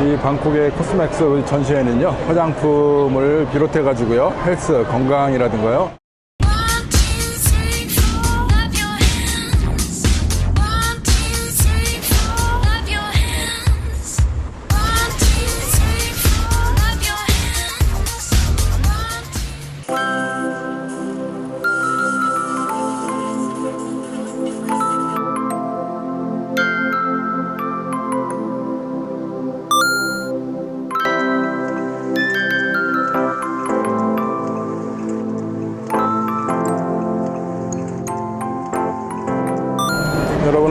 이 방콕의 코스맥스 전시회는요 화장품을 비롯해 가지고요 헬스 건강이라든가요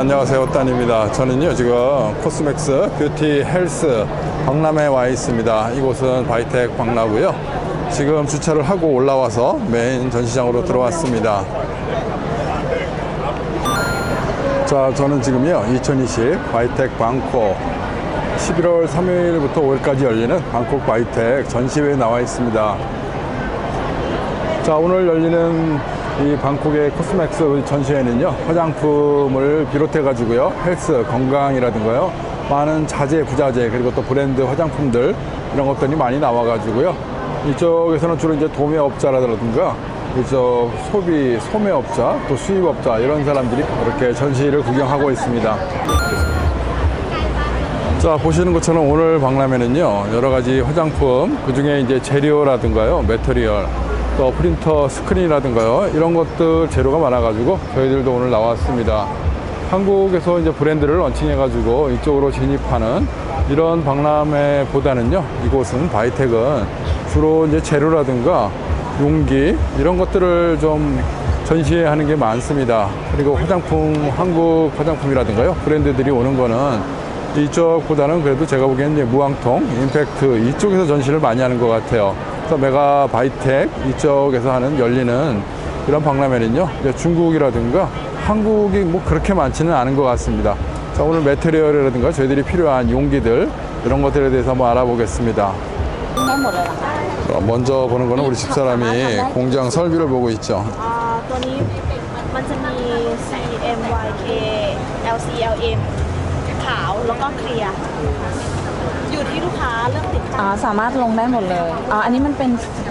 안녕하세요 따입니다. 저는요 지금 코스맥스 뷰티 헬스 박람회에 와 있습니다. 이곳은 바이텍 박람회고요. 지금 주차를 하고 올라와서 메인 전시장으로 들어왔습니다. 자 저는 지금요 2020 바이텍 방콕. 11월 3일부터 5일까지 열리는 방콕 바이텍 전시회에 나와 있습니다. 자 오늘 열리는 이 방콕의 코스맥스 전시회는요 화장품을 비롯해 가지고요 헬스 건강이라든가요 많은 자재 부자재 그리고 또 브랜드 화장품들 이런 것들이 많이 나와 가지고요 이쪽에서는 주로 이제 도매업자라든가 이쪽 소비 소매업자 또 수입업자 이런 사람들이 이렇게 전시를 구경하고 있습니다. 자 보시는 것처럼 오늘 박람회는요 여러 가지 화장품 그 중에 이제 재료라든가요 메터리얼 또 프린터 스크린이라든가요 이런 것들 재료가 많아가지고 저희들도 오늘 나왔습니다 한국에서 이제 브랜드를 런칭해가지고 이쪽으로 진입하는 이런 박람회보다는요 이곳은 바이텍은 주로 이제 재료라든가 용기 이런 것들을 좀 전시하는 게 많습니다. 그리고 화장품, 한국 화장품이라든가요. 브랜드들이 오는 거는 이쪽보다는 그래도 제가 보기에는 무항통, 임팩트 이쪽에서 전시를 많이 하는 것 같아요. 그래서 메가 바이텍 이쪽에서 하는 열리는 이런 박람회는요. 이제 중국이라든가 한국이 뭐 그렇게 많지는 않은 것 같습니다. 자, 오늘 매트리얼이라든가 저희들이 필요한 용기들 이런 것들에 대해서 한번 알아보겠습니다. ได้หมดเลยเหรอคะ 자, 먼저 보는 거는 우리 집사람이 공장 설비를 보고 있죠. อ่าตัวนี้มันจะมี CMYK LCLM ขาวแล้วก็เคลียร์ อยู่ที่ลูกค้าเลือกติด อ๋อ ตั้ง สามารถลงได้หมดเลย อ๋อ อันนี้มันเป็น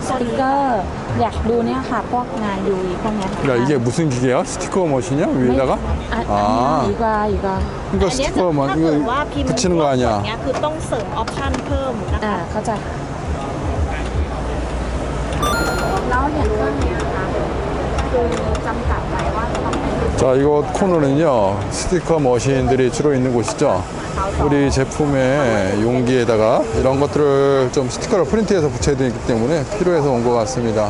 สติกเกอร์ อยากดูเนี่ยค่ะ พวกงาน UV พวกเนี้ย 야 이게 무슨 기계야? 스티커 머신이야 ไม่ 위에다가? อ่ะ 아 อีกว่าอีกว่า 그러니까 อันเนี้ยจะ 스티커 뭐 ถ้าเกิดว่า 이거 พิมพ์ 붙이는 거 อ 아니야? ย่างเงี้ยคือต้องเสริมออปชั่นเพิ่มนะ อ่า คะ เข้าใจแล้วอย่างเครื่องเนี้ยค่ะคือจำกัดไว้ว่าจะต้องเป็น 자 이곳 코너는요 스티커 머신들이 주로 있는 곳이죠. 우리 제품의 용기에다가 이런 것들을 좀 스티커를 프린트해서 붙여야 되기 때문에 필요해서 온 것 같습니다.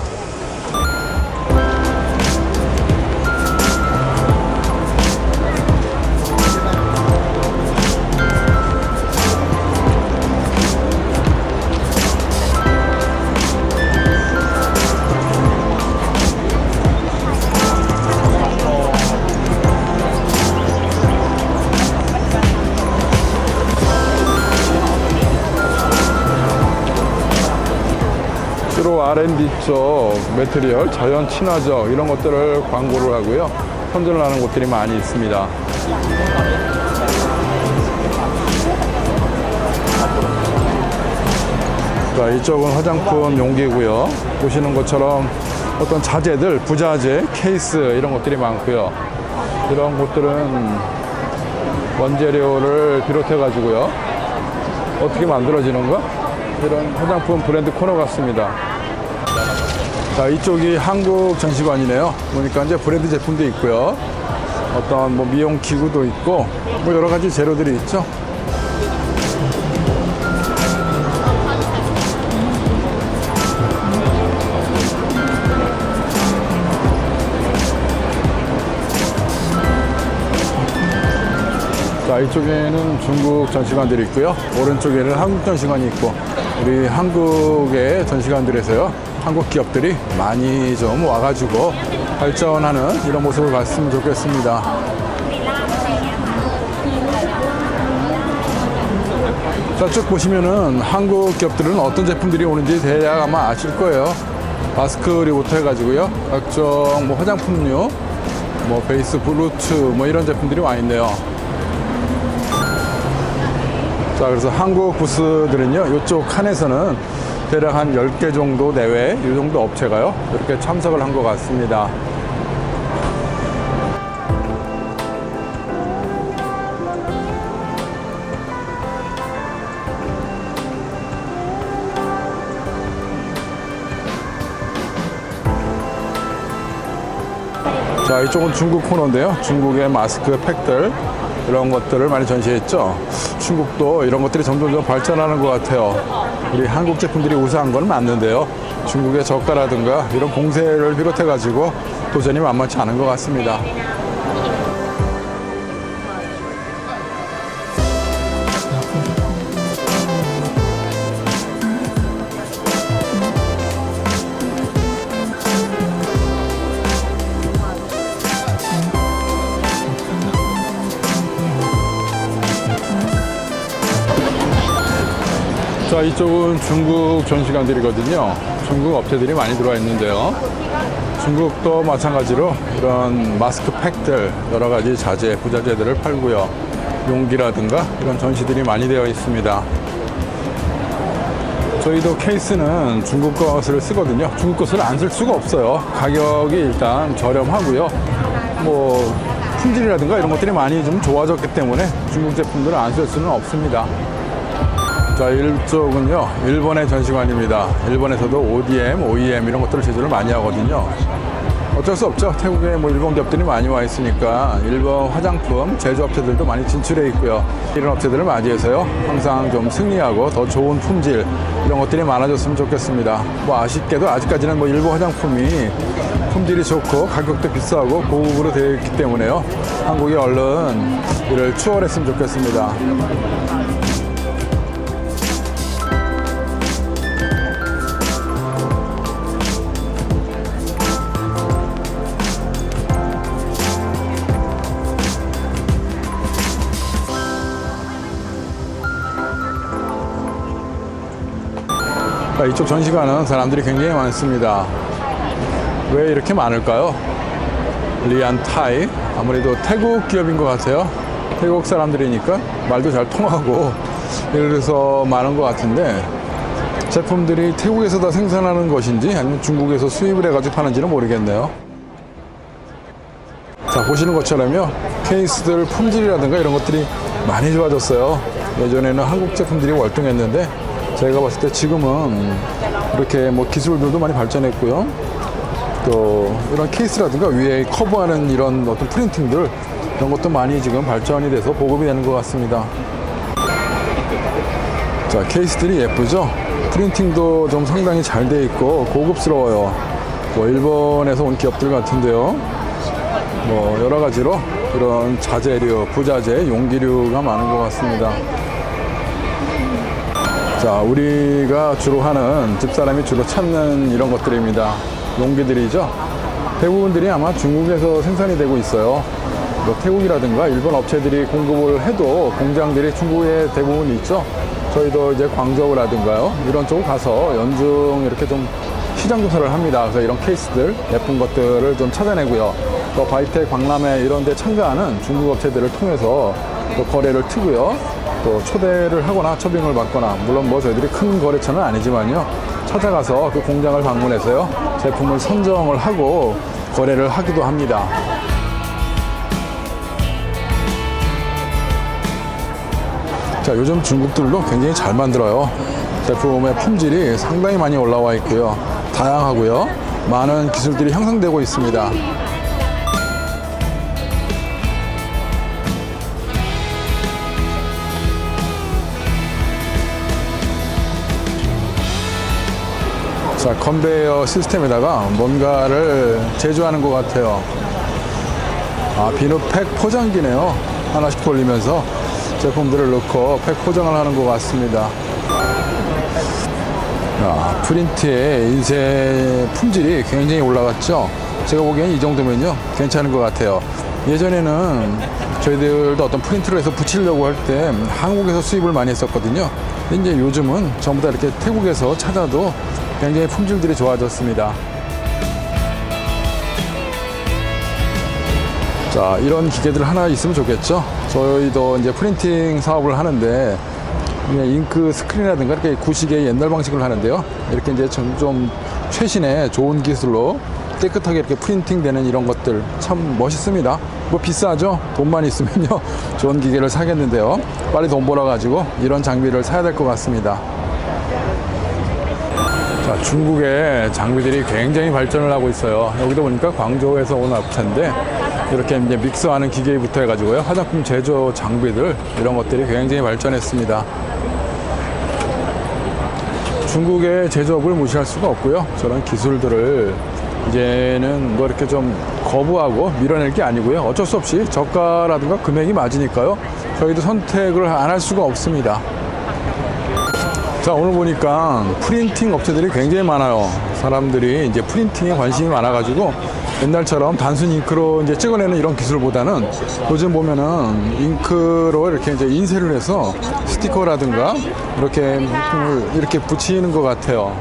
R&D 쪽 매트리얼, 자연 친화적 이런 것들을 광고를 하고요. 선전을 하는 곳들이 많이 있습니다. 자, 이쪽은 화장품 용기고요. 보시는 것처럼 어떤 자재들, 부자재, 케이스 이런 것들이 많고요. 이런 곳들은 원재료를 비롯해 가지고요. 어떻게 만들어지는가? 이런 화장품 브랜드 코너 같습니다. 자, 이쪽이 한국 전시관이네요. 보니까 이제 브랜드 제품도 있고요. 어떤 뭐 미용 기구도 있고, 뭐 여러 가지 재료들이 있죠. 자, 이쪽에는 중국 전시관들이 있고요. 오른쪽에는 한국 전시관이 있고, 우리 한국의 전시관들에서요. 한국 기업들이 많이 좀 와가지고 발전하는 이런 모습을 봤으면 좋겠습니다. 자, 쭉 보시면은 한국 기업들은 어떤 제품들이 오는지 대략 아마 아실 거예요. 마스크류부터 해가지고요. 각종 뭐 화장품류, 뭐 베이스 블루투 뭐 이런 제품들이 와 있네요. 자, 그래서 한국 부스들은요, 이쪽 칸에서는 대략 한 10개 정도 내외, 이 정도 업체가요, 이렇게 참석을 한 것 같습니다. 자, 이쪽은 중국 코너인데요. 중국의 마스크 팩들 이런 것들을 많이 전시했죠. 중국도 이런 것들이 점점 점 발전하는 것 같아요. 우리 한국 제품들이 우수한 건 맞는데요. 중국의 저가라든가 이런 공세를 비롯해 가지고 도전이 만만치 않은 것 같습니다. 자, 이쪽은 중국 전시관들이거든요. 중국 업체들이 많이 들어와 있는데요. 중국도 마찬가지로 이런 마스크 팩들, 여러 가지 자재, 부자재들을 팔고요. 용기라든가 이런 전시들이 많이 되어 있습니다. 저희도 케이스는 중국 것을 쓰거든요. 중국 것을 안 쓸 수가 없어요. 가격이 일단 저렴하고요. 뭐 품질이라든가 이런 것들이 많이 좀 좋아졌기 때문에 중국 제품들을 안 쓸 수는 없습니다. 자, 이쪽은요, 일본의 전시관입니다. 일본에서도 ODM, OEM 이런 것들을 제조를 많이 하거든요. 어쩔 수 없죠. 태국에 뭐 일본 기업들이 많이 와 있으니까 일본 화장품 제조업체들도 많이 진출해 있고요. 이런 업체들을 맞이해서요, 항상 좀 승리하고 더 좋은 품질 이런 것들이 많아졌으면 좋겠습니다. 뭐 아쉽게도 아직까지는 뭐 일본 화장품이 품질이 좋고 가격도 비싸고 고급으로 되어 있기 때문에요. 한국이 얼른 이를 추월했으면 좋겠습니다. 이쪽 전시관은 사람들이 굉장히 많습니다. 왜 이렇게 많을까요? 리안 타이 아무래도 태국 기업인 것 같아요. 태국 사람들이니까 말도 잘 통하고 그래서 많은 것 같은데 제품들이 태국에서 다 생산하는 것인지 아니면 중국에서 수입을 해가지고 파는지는 모르겠네요. 자 보시는 것처럼요 케이스들 품질이라든가 이런 것들이 많이 좋아졌어요. 예전에는 한국 제품들이 월등했는데 제가 봤을 때 지금은 이렇게 뭐 기술들도 많이 발전했고요. 또 이런 케이스라든가 위에 커버하는 이런 어떤 프린팅들 이런 것도 많이 지금 발전이 돼서 보급이 되는 것 같습니다. 자 케이스들이 예쁘죠? 프린팅도 좀 상당히 잘 돼 있고 고급스러워요. 뭐 일본에서 온 기업들 같은데요. 뭐 여러 가지로 이런 자재류, 부자재, 용기류가 많은 것 같습니다. 자, 우리가 주로 하는 집사람이 주로 찾는 이런 것들입니다. 용기들이죠. 대부분들이 아마 중국에서 생산이 되고 있어요. 뭐 태국이라든가 일본 업체들이 공급을 해도 공장들이 중국에 대부분 있죠. 저희도 이제 광저우라든가요. 이런 쪽 가서 연중 이렇게 좀 시장 조사를 합니다. 그래서 이런 케이스들, 예쁜 것들을 좀 찾아내고요. 또 바이텍, 박람회 이런 데 참가하는 중국 업체들을 통해서 또 거래를 트고요. 또 초대를 하거나 초빙을 받거나 물론 뭐 저희들이 큰 거래처는 아니지만요. 찾아가서 그 공장을 방문해서요. 제품을 선정을 하고 거래를 하기도 합니다. 자, 요즘 중국들도 굉장히 잘 만들어요. 제품의 품질이 상당히 많이 올라와 있고요. 다양하고요. 많은 기술들이 형성되고 있습니다. 자, 컨베이어 시스템에다가 뭔가를 제조하는 것 같아요. 아, 비누팩 포장기네요. 하나씩 돌리면서 제품들을 넣고 팩 포장을 하는 것 같습니다. 아, 프린트의 인쇄 품질이 굉장히 올라갔죠. 제가 보기엔 이 정도면요. 괜찮은 것 같아요. 예전에는 저희들도 어떤 프린트를 해서 붙이려고 할 때 한국에서 수입을 많이 했었거든요. 이제 요즘은 전부 다 이렇게 태국에서 찾아도 굉장히 품질들이 좋아졌습니다. 자, 이런 기계들 하나 있으면 좋겠죠. 저희도 이제 프린팅 사업을 하는데 네, 잉크 스크린이라든가 이렇게 구식의 옛날 방식으로 하는데요. 이렇게 이제 좀, 좀 최신의 좋은 기술로 깨끗하게 이렇게 프린팅 되는 이런 것들 참 멋있습니다. 뭐 비싸죠? 돈만 있으면요. 좋은 기계를 사겠는데요. 빨리 돈 벌어가지고 이런 장비를 사야 될 것 같습니다. 자, 중국의 장비들이 굉장히 발전을 하고 있어요. 여기도 보니까 광저우에서 온 업체인데 이렇게 이제 믹스하는 기계부터 해가지고요. 화장품 제조 장비들 이런 것들이 굉장히 발전했습니다. 중국의 제조업을 무시할 수가 없고요. 저런 기술들을 이제는 뭐 이렇게 좀 거부하고 밀어낼 게 아니고요. 어쩔 수 없이 저가라든가 금액이 맞으니까요. 저희도 선택을 안 할 수가 없습니다. 자 오늘 보니까 프린팅 업체들이 굉장히 많아요. 사람들이 이제 프린팅에 관심이 많아 가지고 옛날처럼 단순 잉크로 이제 찍어내는 이런 기술보다는 요즘 보면은 잉크로 이렇게 이제 인쇄를 해서 스티커라든가 이렇게 이렇게 붙이는 것 같아요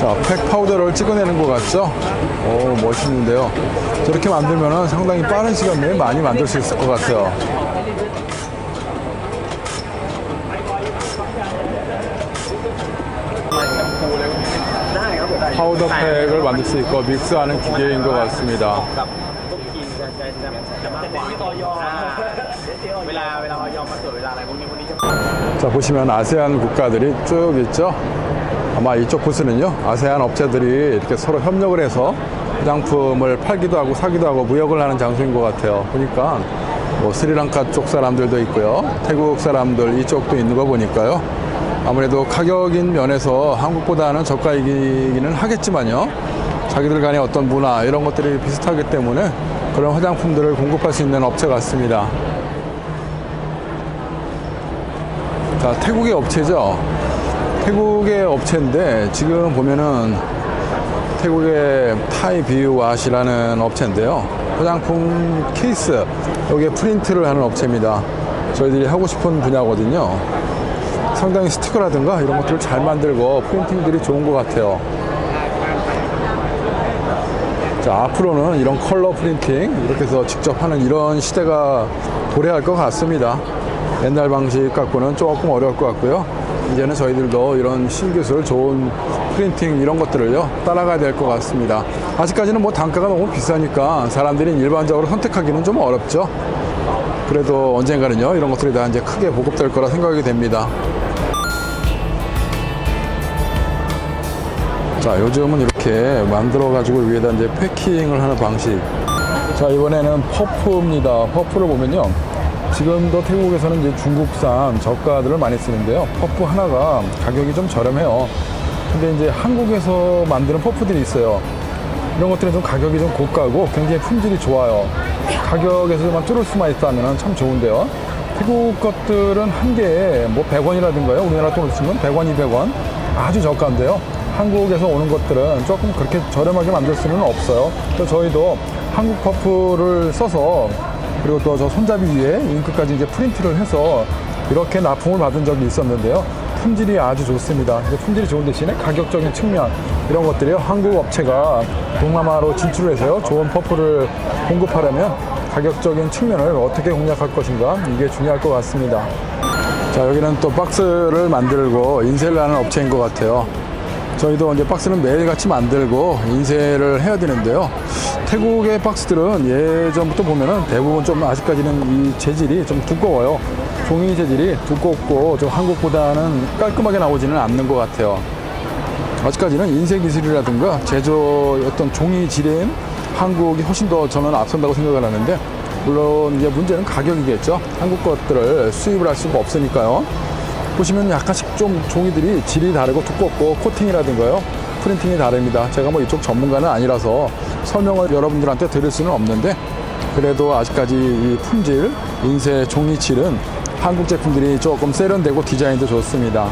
자, 팩 파우더를 찍어내는 것 같죠? 오, 멋있는데요. 저렇게 만들면 상당히 빠른 시간 내에 많이 만들 수 있을 것 같아요. 파우더 팩을 만들 수 있고 믹스하는 기계인 것 같습니다. 자 보시면 아세안 국가들이 쭉 있죠. 아마 이쪽 부스는요, 아세안 업체들이 이렇게 서로 협력을 해서 화장품을 팔기도 하고 사기도 하고 무역을 하는 장소인 것 같아요. 보니까 뭐 스리랑카 쪽 사람들도 있고요. 태국 사람들 이쪽도 있는 거 보니까요. 아무래도 가격인 면에서 한국보다는 저가이기는 하겠지만요. 자기들 간의 어떤 문화 이런 것들이 비슷하기 때문에 그런 화장품들을 공급할 수 있는 업체 같습니다. 자, 태국의 업체죠. 태국의 업체인데 지금 보면은 태국의 타이 비유와시라는 업체인데요. 화장품 케이스 여기에 프린트를 하는 업체입니다. 저희들이 하고 싶은 분야거든요. 상당히 스티커라든가 이런 것들을 잘 만들고 프린팅들이 좋은 것 같아요. 자, 앞으로는 이런 컬러 프린팅 이렇게 해서 직접 하는 이런 시대가 도래할 것 같습니다. 옛날 방식 갖고는 조금 어려울 것 같고요. 이제는 저희들도 이런 신기술, 좋은 프린팅 이런 것들을요, 따라가야 될 것 같습니다. 아직까지는 뭐 단가가 너무 비싸니까 사람들이 일반적으로 선택하기는 좀 어렵죠. 그래도 언젠가는요, 이런 것들이 다 이제 크게 보급될 거라 생각이 됩니다. 자, 요즘은 이렇게 만들어 가지고 위에다 이제 패킹을 하는 방식. 자, 이번에는 퍼프입니다. 퍼프를 보면요. 지금도 태국에서는 이제 중국산 저가들을 많이 쓰는데요. 퍼프 하나가 가격이 좀 저렴해요. 근데 이제 한국에서 만드는 퍼프들이 있어요. 이런 것들은 좀 가격이 좀 고가고 굉장히 품질이 좋아요. 가격에서만 뚫을 수만 있다면 참 좋은데요. 태국 것들은 한 개에 뭐 100원이라든가요. 우리나라 돈으로 치면 100원, 200원. 아주 저가인데요. 한국에서 오는 것들은 조금 그렇게 저렴하게 만들 수는 없어요. 그래서 저희도 한국 퍼프를 써서 그리고 또 저 손잡이 위에 잉크까지 이제 프린트를 해서 이렇게 납품을 받은 적이 있었는데요. 품질이 아주 좋습니다. 품질이 좋은 대신에 가격적인 측면 이런 것들이요. 한국 업체가 동남아로 진출을 해서요. 좋은 퍼프를 공급하려면 가격적인 측면을 어떻게 공략할 것인가 이게 중요할 것 같습니다. 자 여기는 또 박스를 만들고 인쇄를 하는 업체인 것 같아요. 저희도 이제 박스는 매일같이 만들고 인쇄를 해야 되는데요. 태국의 박스들은 예전부터 보면은 대부분 좀 아직까지는 이 재질이 좀 두꺼워요. 종이 재질이 두껍고 좀 한국보다는 깔끔하게 나오지는 않는 것 같아요. 아직까지는 인쇄 기술이라든가 제조 어떤 종이 질인 한국이 훨씬 더 저는 앞선다고 생각을 하는데 물론 이제 문제는 가격이겠죠. 한국 것들을 수입을 할 수가 없으니까요. 보시면 약간씩 좀 종이들이 질이 다르고 두껍고 코팅이라든가요. 프린팅이 다릅니다. 제가 뭐 이쪽 전문가는 아니라서 설명을 여러분들한테 드릴 수는 없는데 그래도 아직까지 이 품질, 인쇄 종이 질은 한국 제품들이 조금 세련되고 디자인도 좋습니다.